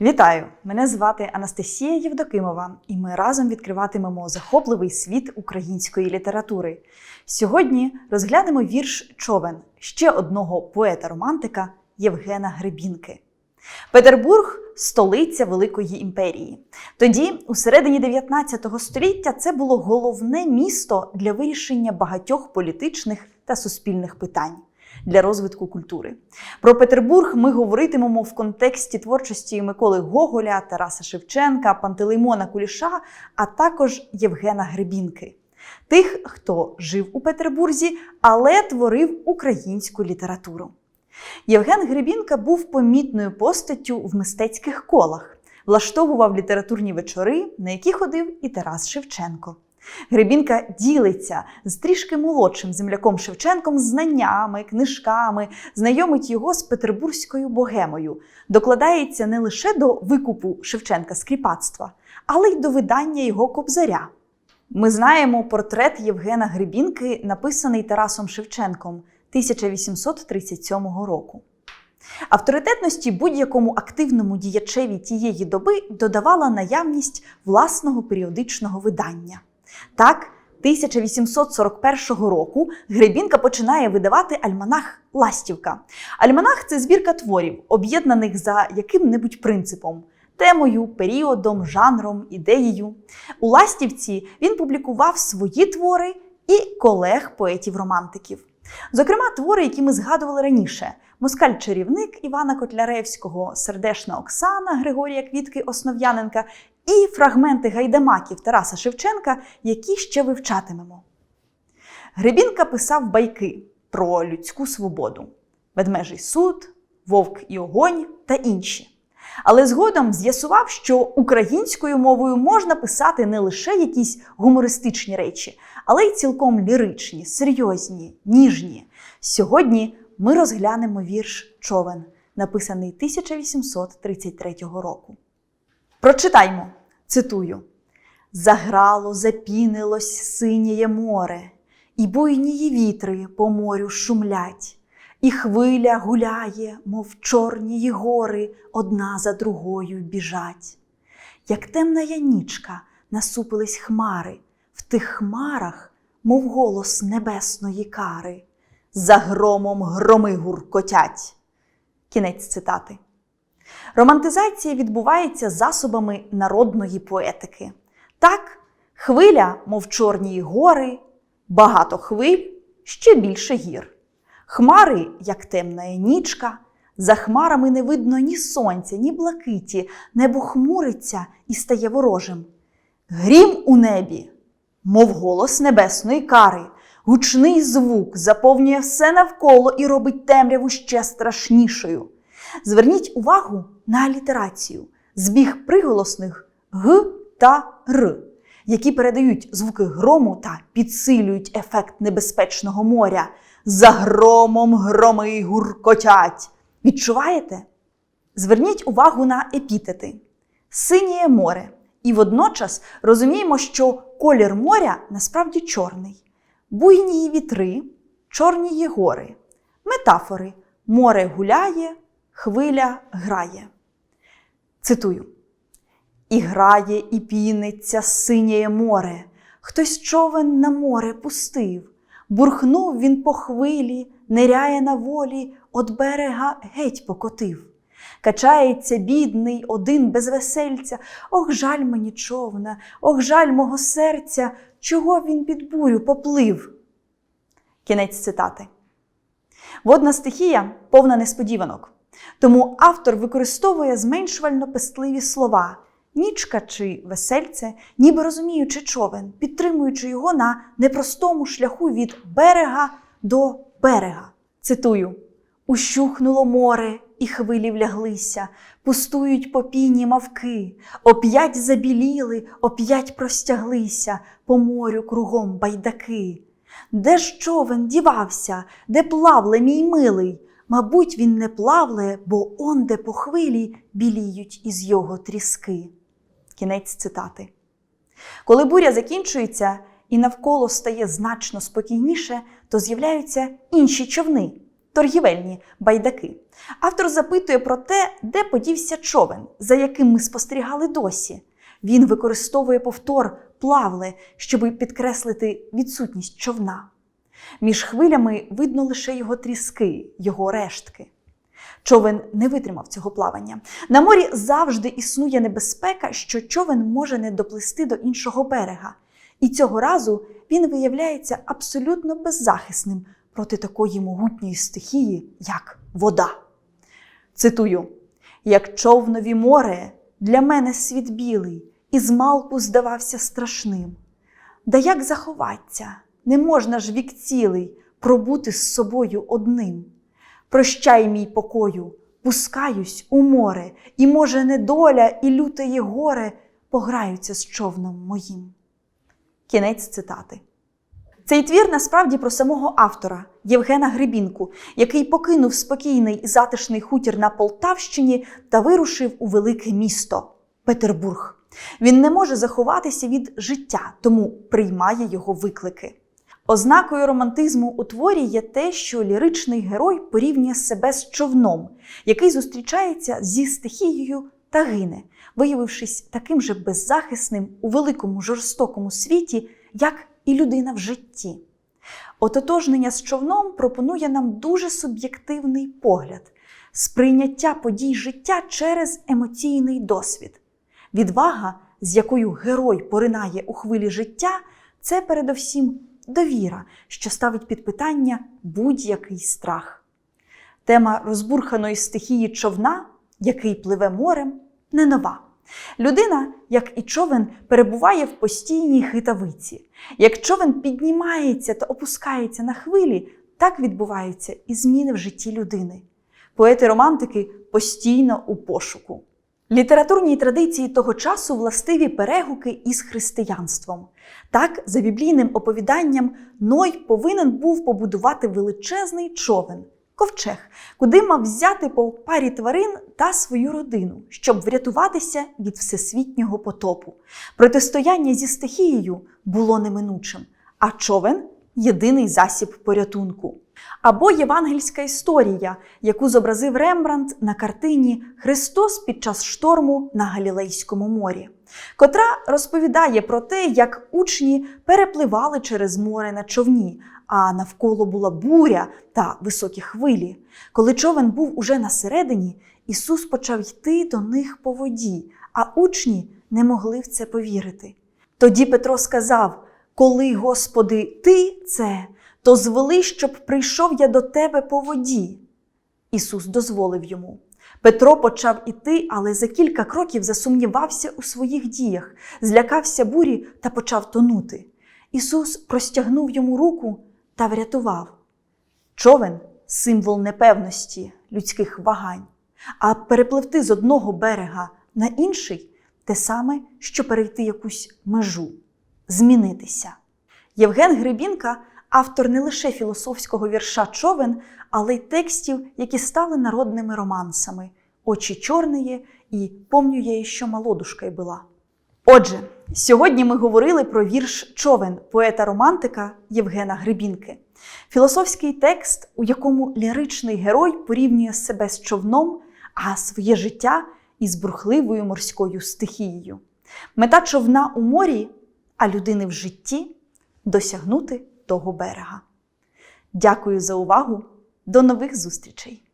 Вітаю! Мене звати Анастасія Євдокимова, і ми разом відкриватимемо захопливий світ української літератури. Сьогодні розглянемо вірш Човен ще одного поета-романтика Євгена Гребінки. Петербург столиця Великої імперії. Тоді, у середині 19 століття, це було головне місто для вирішення багатьох політичних та суспільних питань для розвитку культури. Про Петербург ми говоритимемо в контексті творчості Миколи Гоголя, Тараса Шевченка, Пантелеймона Куліша, а також Євгена Гребінки. Тих, хто жив у Петербурзі, але творив українську літературу. Євген Гребінка був помітною постаттю в мистецьких колах, влаштовував літературні вечори, на які ходив і Тарас Шевченко. Гребінка ділиться з трішки молодшим земляком Шевченком знаннями, книжками, знайомить його з петербурзькою богемою, докладається не лише до викупу Шевченка з кріпацтва, але й до видання його кобзаря. Ми знаємо портрет Євгена Гребінки, написаний Тарасом Шевченком 1837 року. Авторитетності будь-якому активному діячеві тієї доби додавала наявність власного періодичного видання. Так, 1841 року Гребінка починає видавати альманах Ластівка. Альманах це збірка творів, об'єднаних за яким-небудь принципом. Темою, періодом, жанром, ідеєю. У Ластівці він публікував свої твори і колег поетів-романтиків. Зокрема, твори, які ми згадували раніше: Москаль-чарівник Івана Котляревського, Сердешна Оксана Григорія Квітки Основ'яненка і фрагменти гайдамаків Тараса Шевченка, які ще вивчатимемо. Гребінка писав байки про людську свободу, ведмежий суд, вовк і огонь та інші. Але згодом з'ясував, що українською мовою можна писати не лише якісь гумористичні речі, але й цілком ліричні, серйозні, ніжні. Сьогодні ми розглянемо вірш Човен, написаний 1833 року. Прочитаймо, цитую: Заграло, запінилось синєє море, і буйнії вітри по морю шумлять, і хвиля гуляє, мов чорні гори, одна за другою біжать. Як темна янічка насупились хмари, в тих хмарах, мов голос небесної кари, за громом громи гуркотять. Кінець цитати. Романтизація відбувається засобами народної поетики. Так, хвиля, мов чорні гори, багато хвиль, ще більше гір. Хмари, як темна нічка, за хмарами не видно ні сонця, ні блакиті, небо хмуриться і стає ворожим. Грім у небі, мов голос небесної кари, гучний звук заповнює все навколо і робить темряву ще страшнішою. Зверніть увагу на алітерацію, збіг приголосних г та р, які передають звуки грому та підсилюють ефект небезпечного моря. За громом громи гуркотять. Відчуваєте? Зверніть увагу на епітети. Синє море. І водночас розуміємо, що колір моря насправді чорний. Буйні вітри, чорні гори. Метафори море гуляє, хвиля грає. Цитую: І грає, і піниться синє море, хтось човен на море пустив, бурхнув він по хвилі, ниряє на волі, от берега геть покотив. Качається бідний, один без весельця, ох, жаль мені човна, ох, жаль мого серця, чого він під бурю поплив. Кінець цитати. Водна стихія повна несподіванок. Тому автор використовує зменшувально пестливі слова нічка чи весельце, ніби розуміючи човен, підтримуючи його на непростому шляху від берега до берега. Цитую: Ущухнуло море, і хвилі вляглися, пустують по піні мавки, оп'ять забіліли, оп'ять простяглися по морю кругом байдаки. Де ж човен дівався, де плавле мій милий? Мабуть, він не плавле, бо онде по хвилі біліють із його тріски. Кінець цитати. Коли буря закінчується і навколо стає значно спокійніше, то з'являються інші човни. торгівельні байдаки. Автор запитує про те, де подівся човен, за яким ми спостерігали досі. Він використовує повтор плавле, щоб підкреслити відсутність човна. Між хвилями видно лише його тріски, його рештки. Човен не витримав цього плавання. На морі завжди існує небезпека, що човен може не доплисти до іншого берега. І цього разу він виявляється абсолютно беззахисним проти такої могутньої стихії, як вода. Цитую: як човнові море, для мене світ білий, і змалку здавався страшним. Да як заховаться, не можна ж вік цілий пробути з собою одним. Прощай, мій покою, пускаюсь у море, і, може, недоля і лютеє горе пограються з човном моїм. Кінець цитати. Цей твір насправді про самого автора Євгена Грибінку, який покинув спокійний і затишний хутір на Полтавщині та вирушив у велике місто Петербург. Він не може заховатися від життя, тому приймає його виклики. Ознакою романтизму у творі є те, що ліричний герой порівнює себе з човном, який зустрічається зі стихією та гине, виявившись таким же беззахисним у великому жорстокому світі, як і людина в житті. Ототожнення з човном пропонує нам дуже суб'єктивний погляд, сприйняття подій життя через емоційний досвід. Відвага, з якою герой поринає у хвилі життя, це передовсім довіра, що ставить під питання будь-який страх. Тема розбурханої стихії човна, який пливе морем, не нова. Людина, як і човен, перебуває в постійній хитавиці. Як човен піднімається та опускається на хвилі, так відбуваються і зміни в житті людини. Поети-романтики постійно у пошуку. Літературній традиції того часу властиві перегуки із християнством. Так, за біблійним оповіданням, Ной повинен був побудувати величезний човен, ковчег, куди мав взяти по парі тварин та свою родину, щоб врятуватися від всесвітнього потопу. Протистояння зі стихією було неминучим, а човен єдиний засіб порятунку. Або євангельська історія, яку зобразив Рембрандт на картині Христос під час шторму на Галілейському морі, котра розповідає про те, як учні перепливали через море на човні, а навколо була буря та високі хвилі. Коли човен був уже на середині, Ісус почав йти до них по воді, а учні не могли в це повірити. Тоді Петро сказав: Коли, Господи, Ти це, то звели, щоб прийшов я до тебе по воді. Ісус дозволив йому. Петро почав іти, але за кілька кроків засумнівався у своїх діях, злякався бурі та почав тонути. Ісус простягнув йому руку та врятував. Човен символ непевності, людських вагань, а перепливти з одного берега на інший те саме, що перейти якусь межу, змінитися. Євген Гребінка автор не лише філософського вірша Човен, але й текстів, які стали народними романсами Очі чорної і Помню я, що молодушкою була. Отже, сьогодні ми говорили про вірш Човен поета-романтика Євгена Гребінки. Філософський текст, у якому ліричний герой порівнює себе з човном, а своє життя із бурхливою морською стихією. Мета човна у морі, а людини в житті досягнути того берега. Дякую за увагу! До нових зустрічей!